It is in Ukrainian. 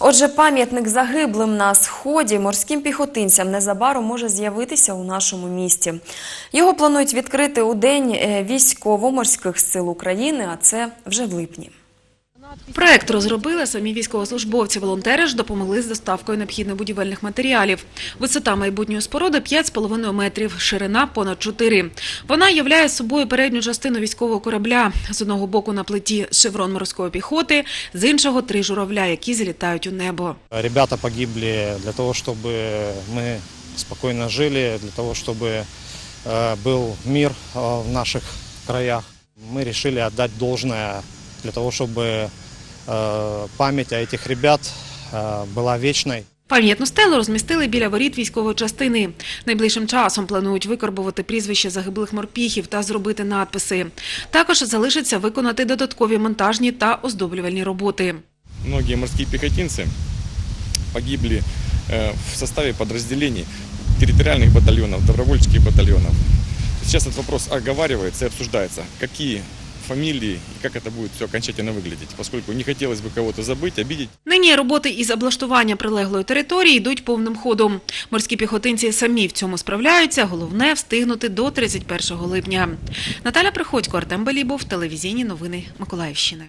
Отже, пам'ятник загиблим на сході морським піхотинцям незабаром може з'явитися у нашому місті. Його планують відкрити у день е, військово-морських сил України, а це вже в липні. Проект розробили самі військовослужбовці. Волонтери ж допомогли з доставкою необхідних будівельних матеріалів. Висота майбутньої споруди 5,5 метрів, ширина понад 4. Вона являє собою передню частину військового корабля. З одного боку на плиті шеврон морської піхоти, з іншого три журавля, які злітають у небо. Ребята погибли для того, чтобы мы спокойно жили, для того, чтобы э, был мир э, в наших краях. Мы решили отдать должное для того, чтобы э, память о этих ребят э, была вечной. Пам'ятну стелу розмістили біля воріт військової частини. Найближчим часом планують викорбувати прізвища загиблих морпіхів та зробити надписи. Також залишиться виконати додаткові монтажні та оздоблювальні роботи. Многие морские пехотинцы погибли э, в составе подразделений территориальных батальонов, добровольческих батальонов. Сейчас этот вопрос оговаривается и обсуждается, какие фамилии и как это будет все окончательно выглядеть, поскольку не хотелось бы кого-то забыть, обидеть. Нині роботи із облаштування прилеглої території йдуть повним ходом. Морські піхотинці самі в цьому справляються. Головне – встигнути до 31 липня. Наталя Приходько, Артем Белібов, телевізійні новини Миколаївщини.